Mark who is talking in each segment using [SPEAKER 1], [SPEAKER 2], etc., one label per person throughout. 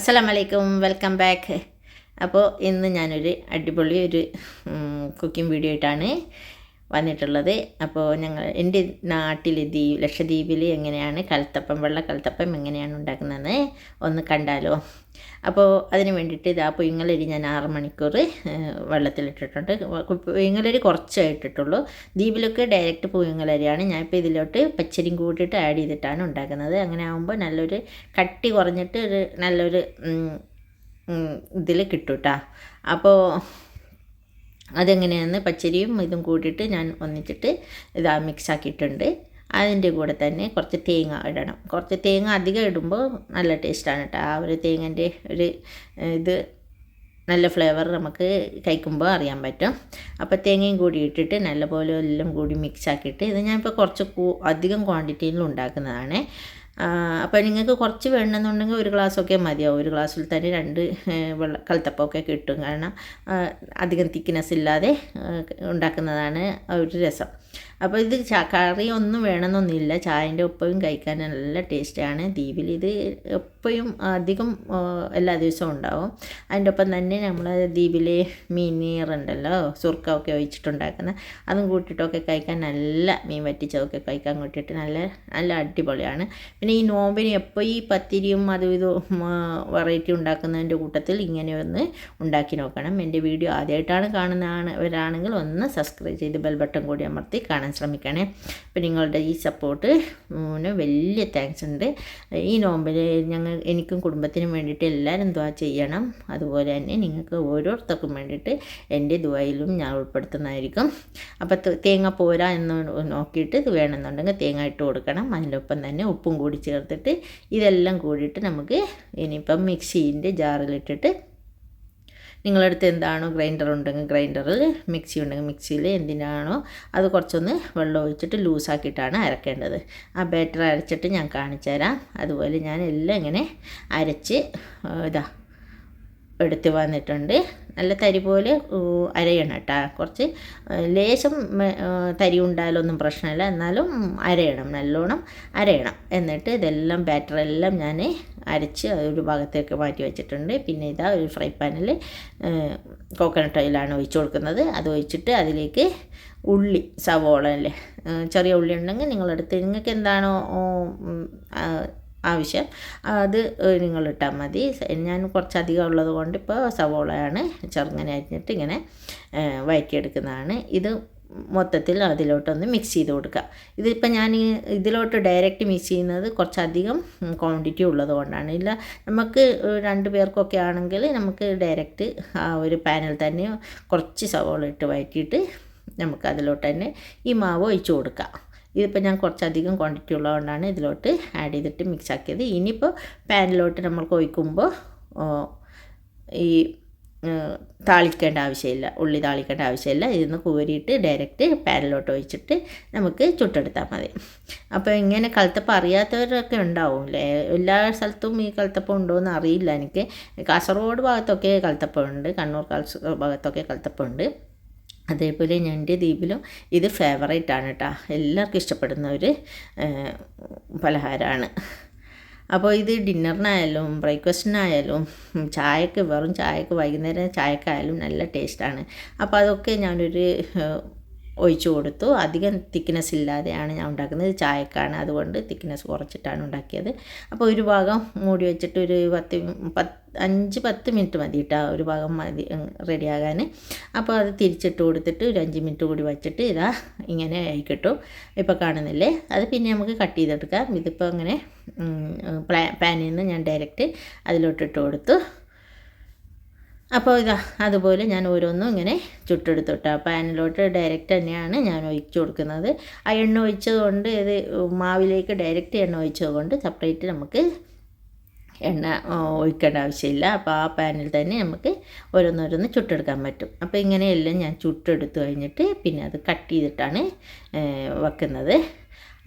[SPEAKER 1] അസ്സലാം വലൈക്കും welcome back അപ്പോൾ ഇന്ന് ഞാനൊരു അടിപൊളി ഒരു കുക്കിംഗ് വീഡിയോ ആയിട്ടാണ് വന്നിട്ടുള്ളത്. അപ്പോൾ ഞങ്ങൾ എന്റെ നാട്ടിൽ ദ്വീപ് ലക്ഷദ്വീപിൽ എങ്ങനെയാണ് കൽത്തപ്പം വെള്ള കൽത്തപ്പം എങ്ങനെയാണ് ഉണ്ടാക്കുന്നത് ഒന്ന് കണ്ടാലോ. അപ്പോൾ അതിന് വേണ്ടിയിട്ട് ഇതാ പുയങ്ങലരി ഞാൻ ആറ് മണിക്കൂർ വെള്ളത്തിലിട്ടിട്ടുണ്ട്. പുയങ്ങലരി കുറച്ചേ ഇട്ടിട്ടുള്ളൂ. ദ്വീപിലൊക്കെ ഡയറക്റ്റ് പുഴുങ്ങലരിയാണ് ഞാനിപ്പോൾ ഇതിലോട്ട് പച്ചരിയും കൂട്ടിയിട്ട് ആഡ് ചെയ്തിട്ടാണ് ഉണ്ടാക്കുന്നത്. അങ്ങനെ ആകുമ്പോൾ നല്ലൊരു കട്ടി കുറഞ്ഞിട്ട് ഒരു നല്ലൊരു ഇതിൽ കിട്ടും കേട്ടോ അപ്പോൾ അതെങ്ങനെയാണെന്ന് പച്ചരിയും ഇതും കൂട്ടിയിട്ട് ഞാൻ ഒന്നിച്ചിട്ട് ഇതാ മിക്സ് ആക്കിയിട്ടുണ്ട്. അതിന്റെ കൂടെ തന്നെ കുറച്ച് തേങ്ങ ഇടണം. കുറച്ച് തേങ്ങ അധികം ഇടുമ്പോൾ നല്ല ടേസ്റ്റാണ് കേട്ടോ ആ ഒരു തേങ്ങന്റെ ഒരു ഇത് നല്ല ഫ്ലേവർ നമുക്ക് കഴിക്കുമ്പോൾ അറിയാൻ പറ്റും. അപ്പോൾ തേങ്ങയും കൂടി ഇട്ടിട്ട് നല്ലപോലെ എല്ലാം കൂടി മിക്സ് ആക്കിയിട്ട് ഇത് ഞാനിപ്പോൾ കുറച്ച് അധികം ക്വാണ്ടിറ്റിയിൽ ഉണ്ടാക്കുന്നതാണ്. അപ്പോൾ നിങ്ങൾക്ക് കുറച്ച് വേണമെന്നുണ്ടെങ്കിൽ ഒരു ഗ്ലാസ്സൊക്കെ മതിയാവും. ഒരു ഗ്ലാസ്സിൽ തന്നെ രണ്ട് വെള്ള കൽത്തപ്പമൊക്കെ കിട്ടും. കാരണം അധികം തിക്നെസ് ഇല്ലാതെ ഉണ്ടാക്കുന്നതാണ് ഒരു രസം. അപ്പോൾ ഇത് കറി ഒന്നും വേണമെന്നൊന്നുമില്ല. ചായന്റെ ഒപ്പവും കഴിക്കാൻ നല്ല ടേസ്റ്റാണ്. ദ്വീപിൽ ഇത് എപ്പോഴും അധികം എല്ലാ ദിവസവും ഉണ്ടാവും. അതിന്റെ ഒപ്പം തന്നെ നമ്മൾ ദ്വീപിലെ മീനീറുണ്ടല്ലോ സുർക്കൊക്കെ ഒഴിച്ചിട്ടുണ്ടാക്കുന്ന അതും കൂട്ടിയിട്ടൊക്കെ കഴിക്കാൻ നല്ല മീൻ വറ്റിച്ചതൊക്കെ കഴിക്കാൻ കൂട്ടിയിട്ട് നല്ല നല്ല അടിപൊളിയാണ്. പിന്നെ ഈ നോമ്പിന് എപ്പോൾ ഈ പത്തിരിയും അതും ഇതും വെറൈറ്റി ഉണ്ടാക്കുന്നതിന്റെ കൂട്ടത്തിൽ ഇങ്ങനെ ഒന്ന് ഉണ്ടാക്കി നോക്കണം. എന്റെ വീഡിയോ ആദ്യമായിട്ടാണ് കാണുന്നവരാണെങ്കിൽ ഒന്ന് സബ്സ്ക്രൈബ് ചെയ്ത് ബെൽ ബട്ടൺ കൂടി അമർത്തി കാണാൻ ശ്രമിക്കണേ. അപ്പോൾ നിങ്ങളുടെ ഈ സപ്പോർട്ട് വലിയ താങ്ക്സ് ഉണ്ട്. ഈ നോമ്പിൽ ഞങ്ങൾ എനിക്കും കുടുംബത്തിനും വേണ്ടിയിട്ട് എല്ലാവരും ദ്വാ ചെയ്യണം. അതുപോലെ തന്നെ നിങ്ങൾക്ക് ഓരോരുത്തർക്കും വേണ്ടിയിട്ട് എന്റെ ദ്വായിലും ഞാൻ ഉൾപ്പെടുത്തുന്നതായിരിക്കും. അപ്പോൾ തേങ്ങ പോരാ എന്ന് നോക്കിയിട്ട് വേണമെന്നുണ്ടെങ്കിൽ തേങ്ങ ഇട്ട് കൊടുക്കണം. അതിനൊപ്പം തന്നെ ഉപ്പും കൂടി ചേർത്തിട്ട് ഇതെല്ലാം കൂടിയിട്ട് നമുക്ക് ഇനിയിപ്പം മിക്സിന്റെ ജാറിലിട്ടിട്ട് നിങ്ങളടുത്ത് എന്താണോ ഗ്രൈൻഡർ ഉണ്ടെങ്കിൽ ഗ്രൈൻഡറിൽ മിക്സി ഉണ്ടെങ്കിൽ മിക്സിയിൽ എന്തിനാണോ അത് കുറച്ചൊന്ന് വെള്ളം ഒഴിച്ചിട്ട് ലൂസാക്കിയിട്ടാണ് അരക്കേണ്ടത്. ആ ബാറ്റർ അരച്ചിട്ട് ഞാൻ കാണിച്ചു തരാം. അതുപോലെ ഞാൻ എല്ലാം ഇങ്ങനെ അരച്ച് ഇതാ എടുത്ത് വന്നിട്ടുണ്ട്. നല്ല തരി പോലെ അരയണം കേട്ടോ. കുറച്ച് ലേശം തരി ഉണ്ടായാലൊന്നും പ്രശ്നമില്ല. എന്നാലും അരയണം നല്ലോണം അരയണം. എന്നിട്ട് ഇതെല്ലാം ബാറ്ററെല്ലാം ഞാൻ അരച്ച് ഒരു ഭാഗത്തേക്ക് മാറ്റി വെച്ചിട്ടുണ്ട്. പിന്നെ ഇതാ ഒരു ഫ്രൈ പാനിൽ കോക്കനട്ട് ഓയിലാണ് ഒഴിച്ചു കൊടുക്കുന്നത്. അത് ഒഴിച്ചിട്ട് അതിലേക്ക് ഉള്ളി സവോള അല്ലേ? ചെറിയ ഉള്ളി ഉണ്ടെങ്കിൽ നിങ്ങളെടുത്ത് നിങ്ങൾക്ക് എന്താണോ ആവശ്യം. അത് നിങ്ങൾ ഇട്ടാൽ മതി. ഞാൻ കുറച്ചധികം ഉള്ളത് കൊണ്ട് ഇപ്പോൾ സവോളയാണ് ചെറുങ്ങനെ അരിഞ്ഞിട്ട് ഇങ്ങനെ വഴറ്റിയെടുക്കുന്നതാണ് ഇത് മൊത്തത്തിൽ അതിലോട്ടൊന്ന് മിക്സ് ചെയ്ത് കൊടുക്കുക. ഇതിപ്പോൾ ഞാൻ ഇതിലോട്ട് ഡയറക്റ്റ് മിക്സ് ചെയ്യുന്നത് കുറച്ചധികം ക്വാണ്ടിറ്റി ഉള്ളത് കൊണ്ടാണ്. ഇല്ല നമുക്ക് രണ്ട് പേർക്കൊക്കെ ആണെങ്കിൽ നമുക്ക് ഡയറക്റ്റ് ആ ഒരു പാനിൽ തന്നെ കുറച്ച് സവോള ഇട്ട് വഴറ്റിയിട്ട് നമുക്ക് അതിലോട്ട് തന്നെ ഈ മാവ് ഒഴിച്ചു കൊടുക്കാം. ഇതിപ്പോൾ ഞാൻ കുറച്ചധികം ക്വാണ്ടിറ്റി ഉള്ളതുകൊണ്ടാണ് ഇതിലോട്ട് ആഡ് ചെയ്തിട്ട് മിക്സ് ആക്കിയത്. ഇനിയിപ്പോൾ പാനിലോട്ട് നമ്മൾ കൊയ്ക്കുമ്പോൾ ഈ താളിക്കേണ്ട ആവശ്യമില്ല. ഉള്ളി താളിക്കേണ്ട ആവശ്യമില്ല. ഇതിന്ന് കോരിയിട്ട് ഡയറക്റ്റ് പാനിലോട്ട് ഒഴിച്ചിട്ട് നമുക്ക് ചുട്ടെടുത്താൽ മതി. അപ്പോൾ ഇങ്ങനെ കലത്തപ്പം അറിയാത്തവരൊക്കെ ഉണ്ടാവും അല്ലേ എല്ലാ സ്ഥലത്തും ഈ കലത്തപ്പം ഉണ്ടോ എന്ന് അറിയില്ല എനിക്ക്. കാസർഗോഡ് ഭാഗത്തൊക്കെ കലത്തപ്പം ഉണ്ട് കണ്ണൂർ ഭാഗത്തൊക്കെ കലത്തപ്പം ഉണ്ട് അതേപോലെ ഞണ്ടി ദ്വീപിലും ഇത് ഫേവറേറ്റ് ആണ് കേട്ടോ എല്ലാവർക്കും ഇഷ്ടപ്പെടുന്ന ഒരു പലഹാരമാണ് അപ്പോൾ ഇത് ഡിന്നറിനായാലും ബ്രേക്ക്ഫാസ്റ്റിനായാലും ചായക്ക് വെറും ചായക്ക് വൈകുന്നേരം ചായക്കായാലും നല്ല ടേസ്റ്റാണ് അപ്പോൾ അതൊക്കെ ഞാനൊരു ഒഴിച്ചു കൊടുത്തു. അധികം തിക്നെസ് ഇല്ലാതെയാണ് ഞാൻ ഉണ്ടാക്കുന്നത്. ചായക്കാണ്. അതുകൊണ്ട് തിക്നെസ് കുറച്ചിട്ടാണ് ഉണ്ടാക്കിയത്. അപ്പോൾ ഒരു ഭാഗം മൂടി വെച്ചിട്ട് ഒരു പത്ത് പത്ത് അഞ്ച് പത്ത് മിനിറ്റ് മതി കേട്ടോ. ഒരു ഭാഗം മതി റെഡിയാകാൻ അപ്പോൾ അത് തിരിച്ചിട്ട് കൊടുത്തിട്ട് ഒരു അഞ്ച് മിനിറ്റ് കൂടി വെച്ചിട്ട് ഇതാ ഇങ്ങനെ ആയി കിട്ടും ഇപ്പോൾ കാണുന്നില്ലേ? അത് പിന്നെ നമുക്ക് കട്ട് ചെയ്തെടുക്കാം. ഇതിപ്പോൾ അങ്ങനെ പാനിൽ നിന്ന് ഞാൻ ഡയറക്റ്റ് അതിലോട്ടിട്ട് കൊടുത്തു. അപ്പോൾ ഇതാ അതുപോലെ ഞാൻ ഓരോന്നും ഇങ്ങനെ ചുട്ടെടുത്തോട്ടെ. പാനിലോട്ട് ഡയറക്റ്റ് തന്നെയാണ് ഞാൻ ഒഴിച്ചു കൊടുക്കുന്നത്. ആ എണ്ണ ഒഴിച്ചതുകൊണ്ട് ഇത് മാവിലേക്ക് ഡയറക്റ്റ് എണ്ണ ഒഴിച്ചതുകൊണ്ട് സെപ്പറേറ്റ് നമുക്ക് എണ്ണ ഒഴിക്കേണ്ട ആവശ്യമില്ല. അപ്പോൾ ആ പാനിൽ തന്നെ നമുക്ക് ഓരോന്നോരോന്ന് ചുട്ടെടുക്കാൻ പറ്റും. അപ്പോൾ ഇങ്ങനെയെല്ലാം ഞാൻ ചുട്ടെടുത്ത് കഴിഞ്ഞിട്ട് പിന്നെ അത് കട്ട് ചെയ്തിട്ടാണ് വെക്കുന്നത്.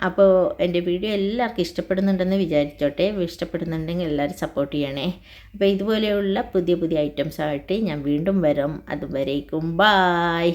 [SPEAKER 1] അപ്പോൾ എന്റെ വീഡിയോ എല്ലാവർക്കും ഇഷ്ടപ്പെടുന്നുണ്ടെന്ന് വിചാരിച്ചോട്ടെ. ഇഷ്ടപ്പെടുന്നുണ്ടെങ്കിൽ എല്ലാവരും സപ്പോർട്ട് ചെയ്യണേ. അപ്പോൾ ഇതുപോലെയുള്ള പുതിയ പുതിയ ഐറ്റംസായിട്ട് ഞാൻ വീണ്ടും വരും. അതുവരേക്കും ബായ്